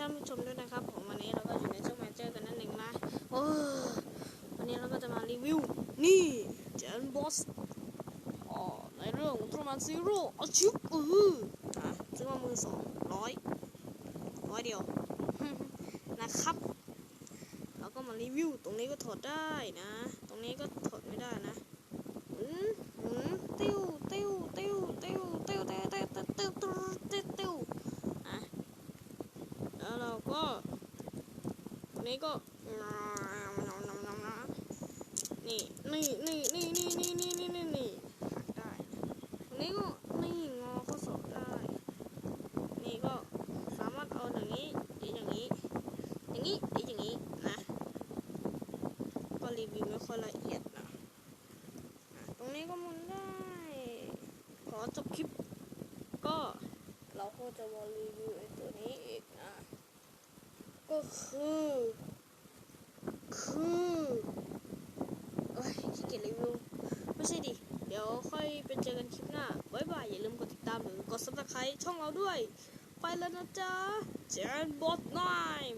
ท่านผู้ชมด้วยนะครับ ผมวันนี้เราก็อยู่ในช่องมาเจอกันนั่นเองนะโอ้วันนี้เราก็จะมารีวิว นี่เจนบอสอ๋อในเรื่องอุลตร้าแมนซีโร่อาชิปเอออะซื้อมามือสองร้อยร้อยเดียว นะครับเราก็มารีวิว ตรงนี้ก็ถอดได้นะ ตรงนี้ก็ถ ก็ตรงนี้ก็นี่นี่นี่นี่นี่นี่นี่นี่นี่นี่หักได้ตรงนี้ก็นี่งอข้อศอกได้ นี่ก็สามารถเอาอย่างนี้หรืออย่างนี้ อย่างนี้หรืออย่างนี้นะก็รีวิวไม่ค่อยละเอียดนะตรงนี้ก็หมุนได้ ขอจบคลิป ก็เราก็จะมารีวิวไอ้ตัวนี้อีกนะ ก็ คือคือเอ้ยขี้เกียจรีวิวไม่ใช่ดิ เดี๋ยวค่อยไปเจอกันคลิปหน้าบ๊ายบาย อย่าลืมกดติดตามหรือกด subscribe ช่องเราด้วย ไปแล้วนะจ๊ะเจนบอทไนม์